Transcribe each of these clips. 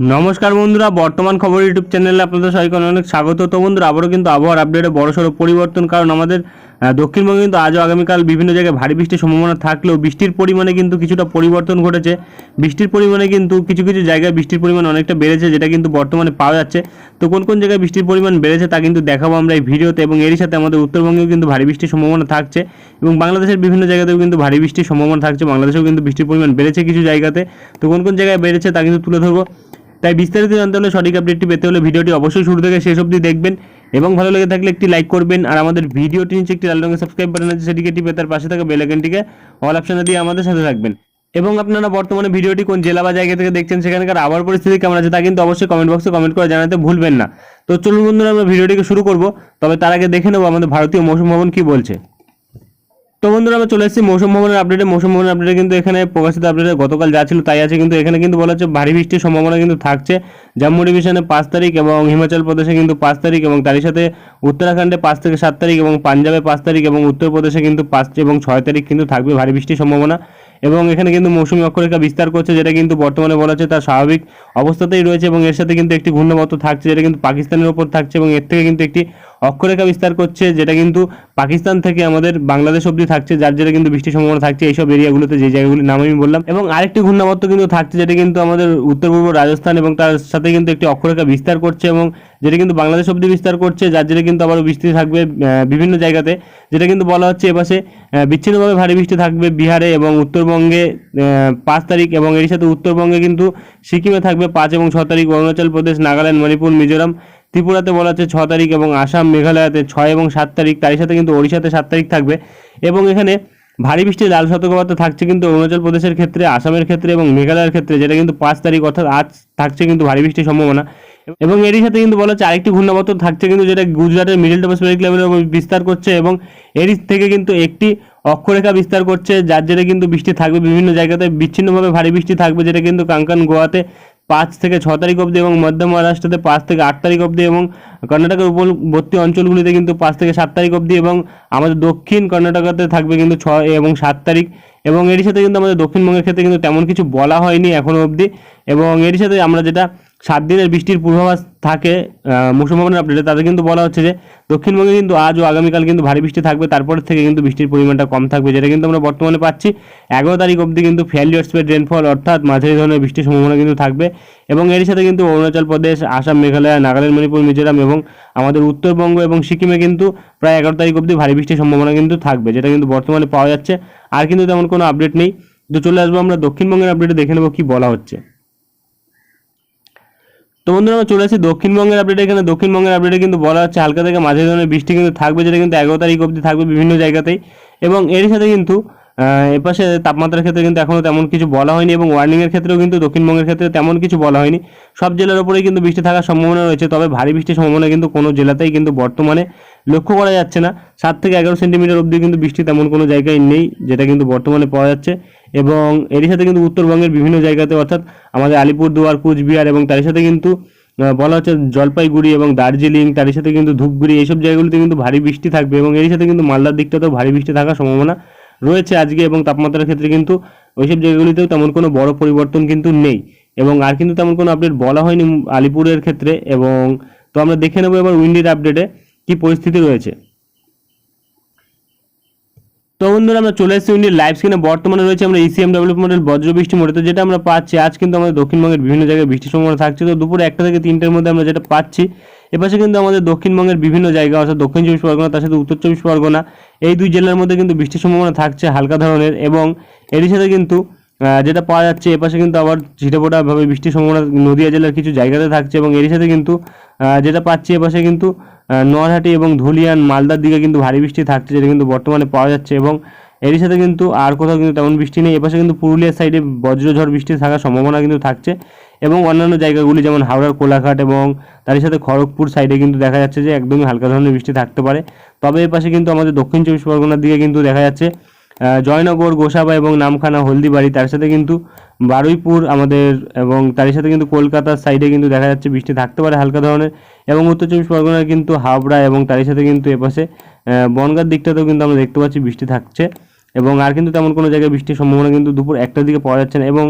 নমস্কার বন্ধুরা, বর্তমান খবর ইউটিউব চ্যানেলে আপনাদের সবাইকে অনেক স্বাগত। তো বন্ধুরা, আবারও কিন্তু আবহাওয়ার আপডেটে বড়সড় পরিবর্তন, কারণ আমাদের দক্ষিণবঙ্গে কিন্তু আজও আগামীকাল বিভিন্ন জায়গায় ভারী বৃষ্টির সম্ভাবনা থাকলেও বৃষ্টির পরিমাণে কিন্তু কিছুটা পরিবর্তন ঘটেছে। বৃষ্টির পরিমাণে কিন্তু কিছু কিছু জায়গায় বৃষ্টির পরিমাণ অনেকটা বেড়েছে, যেটা কিন্তু বর্তমানে পাওয়া যাচ্ছে। তো কোন কোন জায়গায় বৃষ্টির পরিমাণ বেড়েছে তা কিন্তু দেখাবো আমরা এই ভিডিওতে, এবং এরই সাথে আমাদের উত্তরবঙ্গেও কিন্তু ভারী বৃষ্টির সম্ভাবনা থাকছে, এবং বাংলাদেশের বিভিন্ন জায়গাতেও কিন্তু ভারী বৃষ্টির সম্ভাবনা থাকছে। বাংলাদেশেও কিন্তু বৃষ্টির পরিমাণ বেড়েছে কিছু জায়গাতে। তো কোন কোন জায়গায় বেড়েছে তা কিন্তু তুলে ধরবো। তাই বিস্তারিত জানতে হলে সঠিক আপডেটটি পেতে হলে ভিডিওটি অবশ্যই শুরু থেকে শেষ অবধি দেখবেন এবং ভালো লেগে থাকলে একটি লাইক করবেন আর আমাদের ভিডিওটি নিচে একটি লাল রঙের সাবস্ক্রাইব বাটন আছে, সেটিকে টিপে তার পাশে থাকা বেল আইকনটিকে অল অপশনে দিয়ে আমাদের সাথে থাকবেন। এবং আপনারা বর্তমানে ভিডিওটি কোন জেলা বা জায়গা থেকে দেখছেন সেখানকার আবার পরিস্থিতি কেমন আছে তা কিন্তু অবশ্যই কমেন্ট বক্সে কমেন্ট করে জানাতে ভুলবেন না। তো চলুন বন্ধুরা, আমরা ভিডিওটিকে শুরু করব, তবে তার আগে দেখে নেব আমাদের ভারতীয় মৌসুম ভবন কি বলছে। তো বন্ধুরা, আমরা চলে এসেছি মৌসুম ভবনের আপডেটে মৌসুম ভবনের আপডেটে কিন্তু এখানে প্রকাশিত আপডেটে গতকাল যা ছিল তাই আছে। কিন্তু এখানে কিন্তু বলা হচ্ছে ভারী বৃষ্টির সম্ভাবনা কিন্তু থাকছে। জম্মু ডিভিশনে পাঁচ তারিখ এবং হিমাচল প্রদেশে কিন্তু পাঁচ তারিখ এবং তারই সাথে উত্তরাখণ্ডে পাঁচ থেকে সাত তারিখ এবং পাঞ্জাবে পাঁচ তারিখ এবং উত্তরপ্রদেশে কিন্তু পাঁচ এবং ছয় তারিখ কিন্তু থাকবে ভারী বৃষ্টির সম্ভাবনা। এবং এখানে কিন্তু মৌসুমী অক্ষরেখা বিস্তার করছে, যেটা কিন্তু বর্তমানে বলা হচ্ছে তার স্বাভাবিক অবস্থাতেই রয়েছে এবং এর সাথে কিন্তু একটি ঘূর্ণাবর্ত থাকছে, যেটা কিন্তু পাকিস্তানের ওপর থাকছে এবং এর থেকে কিন্তু একটি অক্ষরেখা বিস্তার করছে, যেটা কিন্তু পাকিস্তান থেকে আমাদের বাংলাদেশ অব্দি থাকছে, যার জেরে কিন্তু বৃষ্টির সম্ভাবনা থাকছে এইসব এরিয়াগুলোতে, যে জায়গাগুলির নাম আমি বললাম। এবং আরেকটি ঘূর্ণাবর্ত কিন্তু থাকছে, যেটা কিন্তু আমাদের উত্তর পূর্ব রাজস্থান এবং তার সাথে কিন্তু একটি অক্ষরেখা বিস্তার করছে এবং যেটা কিন্তু বাংলাদেশ অবধি বিস্তার করছে, যার জেরে কিন্তু আবারও বৃষ্টি থাকবে বিভিন্ন জায়গাতে। যেটা কিন্তু বলা হচ্ছে এপাশে বিচ্ছিন্নভাবে ভারী বৃষ্টি থাকবে বিহারে এবং উত্তরবঙ্গে পাঁচ তারিখ এবং এর সাথে উত্তরবঙ্গে কিন্তু সিকিমে থাকবে পাঁচ এবং ছ তারিখ অরুণাচল প্রদেশ, নাগাল্যান্ড, মণিপুর, মিজোরাম। ত্রিপুরাতে বলা হচ্ছে ছ তারিখ এবং আসাম, মেঘালয়াতে ছয় এবং সাত তারিখ। তারই সাথে কিন্তু ওড়িশাতে সাত তারিখ থাকবে। এবং এখানে ভারী বৃষ্টির লাল সতর্কবার্তা থাকছে কিন্তু অরুণাচল প্রদেশের ক্ষেত্রে, আসামের ক্ষেত্রে এবং মেঘালয়ের ক্ষেত্রে, যেটা কিন্তু পাঁচ তারিখ অর্থাৎ আজ থাকছে কিন্তু ভারী বৃষ্টির সম্ভাবনা। এবং এরই সাথে কিন্তু বলা হচ্ছে আরেকটি ঘূর্ণাবর্ত থাকছে কিন্তু যেটা গুজরাটের মিডল টপোস্ফেরিক লেভেলের উপর বিস্তার করছে এবং এরই থেকে কিন্তু একটি অক্ষরেখা বিস্তার করছে, যার জেরে কিন্তু বৃষ্টি থাকবে বিভিন্ন জায়গাতে। বিচ্ছিন্নভাবে ভারী বৃষ্টি থাকবে, যেটা কিন্তু কাঙ্কান গোয়াতে পাঁচ থেকে ছ তারিখ অবধি এবং মধ্য মহারাষ্ট্রতে পাঁচ থেকে আট তারিখ অবধি এবং কর্ণাটকের উপবর্তী অঞ্চলগুলিতে কিন্তু পাঁচ থেকে সাত তারিখ অবধি এবং আমাদের দক্ষিণ কর্ণাটকাতে থাকবে কিন্তু ছয় এবং সাত তারিখ। এবং এর সাথে কিন্তু আমাদের দক্ষিণবঙ্গের ক্ষেত্রে কিন্তু তেমন কিছু বলা হয়নি এখনও অবধি। এবং এরই সাথে আমরা যেটা সাত দিনের বৃষ্টির পূর্বাভাস থাকে মৌসুম আপডেটে তাতে কিন্তু বলা হচ্ছে যে, দক্ষিণবঙ্গে কিন্তু আজ ও আগামীকাল কিন্তু ভারী বৃষ্টি থাকবে, তারপর থেকে কিন্তু বৃষ্টির পরিমাণটা কম থাকবে, যেটা কিন্তু আমরা বর্তমানে পাচ্ছি। এগারো তারিখ অবধি কিন্তু ফেয়ারলি স্পেড রেনফল অর্থাৎ মাঝারি ধরনের বৃষ্টির সম্ভাবনা কিন্তু থাকবে। এবং এর সাথে কিন্তু অরুণাচল প্রদেশ, আসাম, মেঘালয়, নাগাল্যান্ড, মণিপুর, মিজোরাম এবং আমাদের উত্তরবঙ্গ এবং সিকিমে কিন্তু প্রায় এগারো তারিখ অবধি ভারী বৃষ্টির সম্ভাবনা কিন্তু থাকবে, যেটা কিন্তু বর্তমানে পাওয়া যাচ্ছে। আর কিন্তু তেমন কোনো আপডেট নেই। তো চলে আসব আমরা দক্ষিণবঙ্গের আপডেটে দেখে নেব কি বলা হচ্ছে। তো বন্ধুরা, আমরা চলে আসি দক্ষিণবঙ্গের আপডেটে এখানে দক্ষিণবঙ্গের আপডেটে কিন্তু বলা হচ্ছে, হালকা থেকে মাঝে ধরনের বৃষ্টি কিন্তু থাকবে, যেটা কিন্তু এগারো তারিখ অবধি থাকবে বিভিন্ন জায়গাতেই। এবং এর সাথে কিন্তু এপাশে তাপমাত্রার ক্ষেত্রে কিন্তু এখনও তেমন কিছু বলা হয়নি এবং ওয়ার্নিংয়ের ক্ষেত্রেও কিন্তু দক্ষিণবঙ্গের ক্ষেত্রে তেমন কিছু বলা হয়নি। সব জেলার উপরেই কিন্তু বৃষ্টি থাকার সম্ভাবনা রয়েছে, তবে ভারী বৃষ্টির সম্ভাবনা কিন্তু কোনো জেলাতেই কিন্তু বর্তমানে লক্ষ্য করা যাচ্ছে না। সাত থেকে এগারো সেন্টিমিটার অবধি কিন্তু বৃষ্টি তেমন কোনো জায়গায় নেই, যেটা কিন্তু বর্তমানে পাওয়া যাচ্ছে। এবং এরই সাথে কিন্তু উত্তরবঙ্গের বিভিন্ন জায়গাতে অর্থাৎ আমাদের আলিপুরদুয়ার, কুচবিহার এবং তার সাথে কিন্তু বলা হচ্ছে জলপাইগুড়ি এবং দার্জিলিং তার সাথে কিন্তু ধূপগুড়ি, এইসব জায়গাগুলিতে কিন্তু ভারী বৃষ্টি থাকবে এবং এর সাথে কিন্তু মালদার দিকটাতেও ভারী বৃষ্টি থাকার সম্ভাবনা রয়েছে আজকে এবং তাপমাত্রার ক্ষেত্রে কিন্তু ওইসব জায়গাগুলিতেও তেমন কোনো বড় পরিবর্তন কিন্তু নেই। এবং আর কিন্তু তেমন কোনো আপডেট বলা হয়নি আলিপুরের ক্ষেত্রে এবং তো আমরা দেখে নেব এবার উইন্ডির আপডেটে কি পরিস্থিতি রয়েছে? তো বন্ধুরা, আমরা চলে এসেছি ইন্ডিয়ার লাইভ স্ক্রিনে। বর্তমানে রয়েছে আমরা E ইসিএম ডেভেলপমেন্টের বজ্র বৃষ্টি মোড়ে। তো যেটা আমরা পাচ্ছি আজ কিন্তু আমাদের দক্ষিণবঙ্গের বিভিন্ন জায়গায় বৃষ্টির সম্ভাবনা থাকছে। তো দুপুরে একটা থেকে তিনটের মধ্যে আমরা যেটা পাচ্ছি, এপাশে কিন্তু আমাদের দক্ষিণবঙ্গের বিভিন্ন জায়গা, অর্থাৎ দক্ষিণ চব্বিশ পরগনা, তার সাথে উত্তর চব্বিশ পরগনা, এই দুই জেলার মধ্যে কিন্তু বৃষ্টির সম্ভাবনা থাকছে হালকা ধরনের। এবং এরই সাথে কিন্তু যেটা পাওয়া যাচ্ছে, এপাশে কিন্তু আবার ছিটেফোঁটা ভাবে বৃষ্টির সম্ভাবনা নদীয়া জেলার কিছু জায়গাতে থাকছে। এবং এরই সাথে কিন্তু যেটা পাচ্ছি, এপাশে কিন্তু নরহাটি এবং ধুলিয়ান মালদার দিকে কিন্তু ভারী বৃষ্টি থাকছে, যেটা কিন্তু বর্তমানে পাওয়া যাচ্ছে এবং এরই সাথে কিন্তু আর কোথাও কিন্তু তেমন বৃষ্টি নেই। এপাশে কিন্তু পুরুলিয়ার সাইডে বজ্রঝড় বৃষ্টি থাকার সম্ভাবনা কিন্তু থাকছে এবং অন্যান্য জায়গাগুলি যেমন হাওড়ার কোলাঘাট এবং তারই সাথে খড়গপুর সাইডে কিন্তু দেখা যাচ্ছে যে একদমই হালকা ধরনের বৃষ্টি থাকতে পারে। তবে এর পাশে কিন্তু আমাদের দক্ষিণ চব্বিশ পরগনার দিকে কিন্তু দেখা যাচ্ছে জয়নগর, গোসাবা এবং নামখানা, হলদিবাড়ি, তার সাথে কিন্তু বারুইপুর আমাদের এবং তারই সাথে কিন্তু কলকাতার সাইডে কিন্তু দেখা যাচ্ছে বৃষ্টি থাকতে পারে হালকা ধরনের এবং উত্তর চব্বিশ পরগনার কিন্তু হাবড়া এবং তারই সাথে কিন্তু এপাশে বনগাঁর দিকটাতেও কিন্তু আমরা দেখতে পাচ্ছি বৃষ্টি থাকছে এবং আর কিন্তু তেমন কোনো জায়গায় বৃষ্টির সম্ভাবনা কিন্তু দুপুর একটার দিকে পাওয়া যাচ্ছে না এবং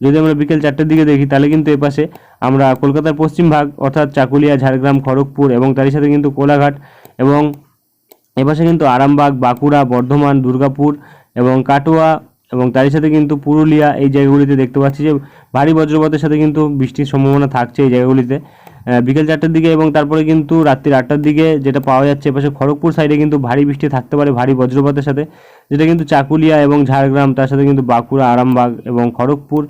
যদি আমরা বিকেল চারটের দিকে দেখি তাহলে কিন্তু এপাশে আমরা কলকাতার পশ্চিম ভাগ অর্থাৎ চাকুলিয়া, ঝাড়গ্রাম, খড়গপুর এবং তারই সাথে কিন্তু কোলাঘাট এবং এপাশে কিন্তু আরামবাগ, বাঁকুড়া, বর্ধমান, দুর্গাপুর এবং কাটোয়া এবং তারই সাথে কিন্তু পুরুলিয়া এই জায়গাগুলিতে দেখতে পাচ্ছি যে ভারী বজ্রপাতের সাথে কিন্তু বৃষ্টির সম্ভাবনা থাকছে এই জায়গাগুলিতে। বিকেল চারটার দিকে এবং তারপরে কিন্তু রাত্রির আটটার দিকে যেটা পাওয়া যাচ্ছে এপাশে খড়গপুর সাইডে কিন্তু ভারী বৃষ্টি থাকতে পারে ভারী বজ্রপাতের সাথে, যেটা কিন্তু চাকুলিয়া এবং ঝাড়গ্রাম, তার সাথে কিন্তু বাঁকুড়া, আরামবাগ এবং খড়গপুর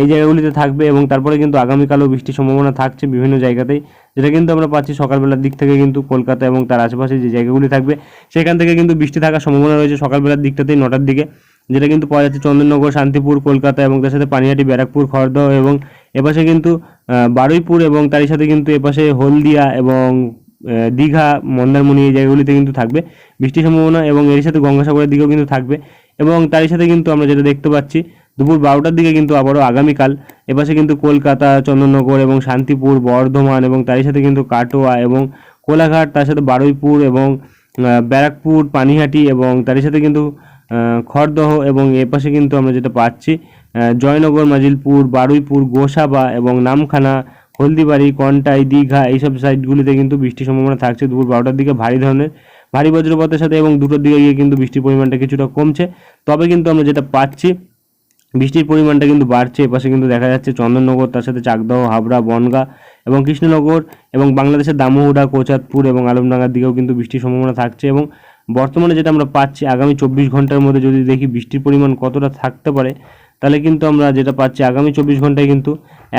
এই জায়গাগুলিতে থাকবে এবং তারপরে কিন্তু আগামীকালও বৃষ্টির সম্ভাবনা থাকছে বিভিন্ন জায়গাতেই, যেটা কিন্তু আমরা পাচ্ছি সকালবেলার দিক থেকে কিন্তু কলকাতা এবং তার আশেপাশে যে জায়গাগুলি থাকবে, সেখান থেকে কিন্তু বৃষ্টি থাকার সম্ভাবনা রয়েছে সকালবেলার দিকটাতেই, নটার দিকে। যেটা কিন্তু পাওয়া যাচ্ছে চন্দননগর, শান্তিপুর, কলকাতা এবং তার সাথে পানিহাটি, ব্যারাকপুর, খড়দহ এবং এপাশে কিন্তু বারুইপুর এবং তারই সাথে কিন্তু এপাশে হলদিয়া এবং দীঘা, মন্দারমণি এই জায়গাগুলিতে কিন্তু থাকবে। বৃষ্টির সম্ভাবনা এবং এর সাথে গঙ্গাসাগরের দিকেও কিন্তু থাকবে এবং তারই সাথে কিন্তু আমরা যেটা দেখতে পাচ্ছি, দুপুর বারোটার দিকে কিন্তু আবারও আগামীকাল এপাশে কিন্তু কলকাতা, চন্দননগর এবং শান্তিপুর, বর্ধমান এবং তারই সাথে কিন্তু কাটোয়া এবং কোলাঘাট, তার সাথে বারুইপুর এবং ব্যারাকপুর, পানিহাটি এবং তারই সাথে কিন্তু খড়দহ এবং এপাশে কিন্তু আমরা যেটা পাচ্ছি জয়নগর, মাজিলপুর, বারুইপুর, গোসাবা এবং নামখানা, হলদিবাড়ি, কন্টাই, দীঘা এইসব সাইডগুলিতে কিন্তু বৃষ্টির সম্ভাবনা থাকছে। দুপুর বারোটার দিকে ভারী ধরনের, ভারী বজ্রপাতের সাথে এবং দুটোর দিকে গিয়ে কিন্তু বৃষ্টির পরিমাণটা কিছুটা কমছে। তবে কিন্তু আমরা যেটা পাচ্ছি, বৃষ্টির পরিমাণটা কিন্তু বাড়ছে। এপাশে কিন্তু দেখা যাচ্ছে চন্দননগর, তার সাথে চাকদহ, হাবড়া, বনগা এবং কৃষ্ণনগর এবং বাংলাদেশের দামোহরা কোচাতপুর এবং আলমডাঙ্গার দিকেও কিন্তু বৃষ্টির সম্ভাবনা থাকছে এবং বর্তমানে যেটা আমরা পাচ্ছি, আগামী চব্বিশ ঘণ্টার মধ্যে যদি দেখি বৃষ্টির পরিমাণ কতটা থাকতে পারে, তাহলে কিন্তু আমরা যেটা পাচ্ছি, আগামী চব্বিশ ঘন্টায় কিন্তু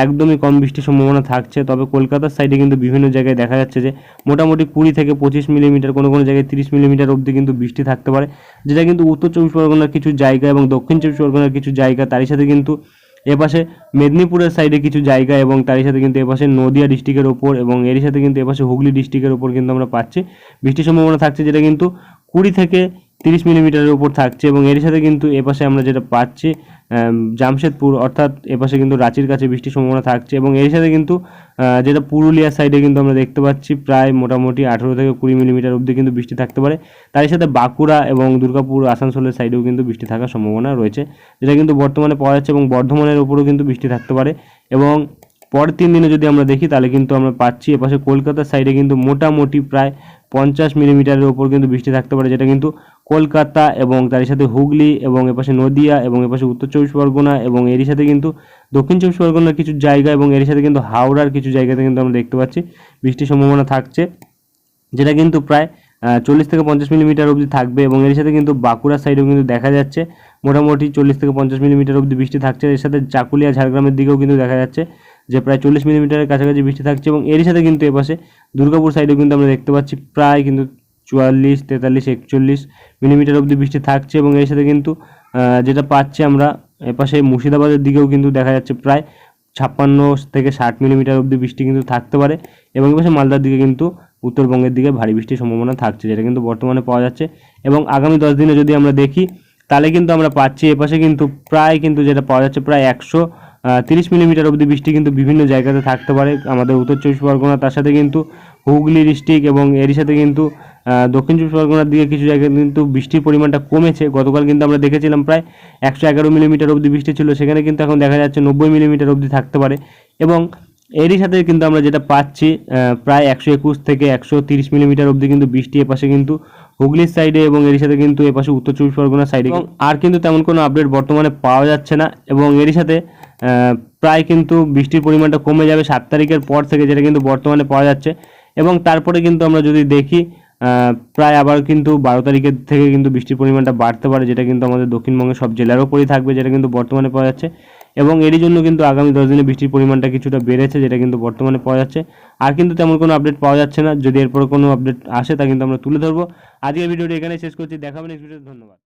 একদমই কম বৃষ্টির সম্ভাবনা থাকছে। তবে কলকাতার সাইডে কিন্তু বিভিন্ন জায়গায় দেখা যাচ্ছে যে, মোটামুটি কুড়ি থেকে পঁচিশ মিলিমিটার কোনো কোনো জায়গায় তিরিশ মিলিমিটার অবধি কিন্তু বৃষ্টি থাকতে পারে। যেটা কিন্তু উত্তর চব্বিশ পরগনার কিছু জায়গা এবং দক্ষিণ চব্বিশ পরগনার কিছু জায়গা, তারই সাথে কিন্তু এপাশে মেদিনীপুরের সাইডে কিছু জায়গা এবং তারই সাথে কিন্তু এপাশে নদিয়া ডিস্ট্রিক্টের ওপর এবং এরই সাথে কিন্তু এপাশে হুগলি ডিস্ট্রিক্টের ওপর কিন্তু আমরা পাচ্ছি। বৃষ্টির সম্ভাবনা থাকছে যেটা কিন্তু কুড়ি থেকে তিরিশ মিলিমিটারের উপর থাকছে এবং এর সাথে কিন্তু এপাশে আমরা যেটা পাচ্ছি জামশেদপুর অর্থাৎ এপাশে কিন্তু রাঁচির কাছে বৃষ্টির সম্ভাবনা থাকছে এবং এর সাথে কিন্তু যেটা পুরুলিয়ার সাইডে কিন্তু আমরা দেখতে পাচ্ছি প্রায় মোটামুটি আঠেরো থেকে কুড়ি মিলিমিটার অবধি কিন্তু বৃষ্টি থাকতে পারে। তার সাথে বাঁকুড়া এবং দুর্গাপুর, আসানসোলের সাইডেও কিন্তু বৃষ্টি থাকার সম্ভাবনা রয়েছে, যেটা কিন্তু বর্তমানে পাওয়া যাচ্ছে এবং বর্ধমানের উপরেও কিন্তু বৃষ্টি থাকতে পারে এবং পরের তিন দিনে যদি আমরা দেখি তাহলে কিন্তু আমরা পাচ্ছি এপাশে কলকাতার সাইডে কিন্তু মোটামুটি প্রায় পঞ্চাশ মিলিমিটারের ওপর কিন্তু বৃষ্টি থাকতে পারে, যেটা কিন্তু কলকাতা এবং তার সাথে হুগলি এবং এপাশে নদিয়া এবং এপাশে উত্তর চব্বিশ পরগনা এবং এরই সাথে কিন্তু দক্ষিণ চব্বিশ পরগনার কিছু জায়গা এবং এর সাথে কিন্তু হাওড়ার কিছু জায়গাতে কিন্তু আমরা দেখতে পাচ্ছি। বৃষ্টির সম্ভাবনা থাকছে, যেটা কিন্তু প্রায় চল্লিশ থেকে পঞ্চাশ মিলিমিটার অবধি থাকবে এবং এর সাথে কিন্তু বাঁকুড়ার সাইডেও কিন্তু দেখা যাচ্ছে। মোটামুটি চল্লিশ থেকে পঞ্চাশ মিলিমিটার অবধি বৃষ্টি থাকছে। এর সাথে চাকুলিয়া, ঝাড়গ্রামের দিকেও কিন্তু দেখা যাচ্ছে যে প্রায় চল্লিশ মিলিমিটারের কাছাকাছি বৃষ্টি থাকছে এবং এরই সাথে কিন্তু এপাশে দুর্গাপুর সাইডেও কিন্তু আমরা দেখতে পাচ্ছি। প্রায় কিন্তু চুয়াল্লিশ, তেতাল্লিশ, একচল্লিশ মিলিমিটার অবধি বৃষ্টি থাকছে এবং এর সাথে কিন্তু যেটা পাচ্ছি আমরা, এপাশে মুর্শিদাবাদের দিকেও কিন্তু দেখা যাচ্ছে প্রায় ছাপ্পান্ন থেকে ষাট মিলিমিটার অবধি বৃষ্টি কিন্তু থাকতে পারে এবং এপাশে মালদার দিকে কিন্তু উত্তরবঙ্গের দিকে ভারী বৃষ্টির সম্ভাবনা থাকছে, যেটা কিন্তু বর্তমানে পাওয়া যাচ্ছে এবং আগামী দশ দিনে যদি আমরা দেখি, তাহলে কিন্তু আমরা পাচ্ছি এপাশে কিন্তু প্রায় কিন্তু যেটা পাওয়া যাচ্ছে প্রায় একশো তিরিশ মিলিমিটার অবধি বৃষ্টি কিন্তু বিভিন্ন জায়গাতে থাকতে পারে। আমাদের উত্তর চব্বিশ পরগনা, তার সাথে কিন্তু হুগলি ডিস্ট্রিক্ট এবং এরই সাথে কিন্তু দক্ষিণ চব্বিশ পরগনার দিকে কিছু জায়গায় কিন্তু বৃষ্টির পরিমাণটা কমেছে। গতকাল কিন্তু আমরা দেখেছিলাম প্রায় একশো এগারো মিলিমিটার অবধি বৃষ্টি ছিল। সেখানে কিন্তু এখন দেখা যাচ্ছে নব্বই মিলিমিটার অবধি থাকতে পারে। এবং এরই সাথে কিন্তু আমরা যেটা পাচ্ছি প্রায় একশো একুশ থেকে একশো তিরিশ মিলিমিটার অবধি কিন্তু বৃষ্টি এপাশে কিন্তু হুগলির সাইডে এবং এরই সাথে কিন্তু এপাশে উত্তর চব্বিশ পরগনার সাইডে এবং আর কিন্তু তেমন কোনো আপডেট বর্তমানে পাওয়া যাচ্ছে না এবং এরই সাথে প্রায় কিন্তু বৃষ্টির পরিমাণটা কমে যাবে সাত তারিখের পর থেকে যেটা কিন্তু বর্তমানে পাওয়া যাচ্ছে এবং তারপরে কিন্তু আমরা যদি দেখি আহ, প্রায় আবার কিন্তু বারো তারিখের থেকে কিন্তু বৃষ্টির পরিমাণটা বাড়তে পারে যেটা কিন্তু আমাদের দক্ষিণবঙ্গের সব জেলারও ওপরই থাকবে যেটা কিন্তু বর্তমানে পাওয়া যাচ্ছে। এবং এরই জন্য কিন্তু আগামী দশ দিনে বৃষ্টির পরিমাণটা কিছুটা বেড়েছে, যেটা কিন্তু বর্তমানে পাওয়া যাচ্ছে। আর কিন্তু তেমন কোনো আপডেট পাওয়া যাচ্ছে না। যদি এরপরে কোনো আপডেট আসে, তা কিন্তু আমরা তুলে ধরবো। আজকের ভিডিওটি এখানে শেষ করছি। দেখাবেন নেক্সট ভিডিওতে ধন্যবাদ।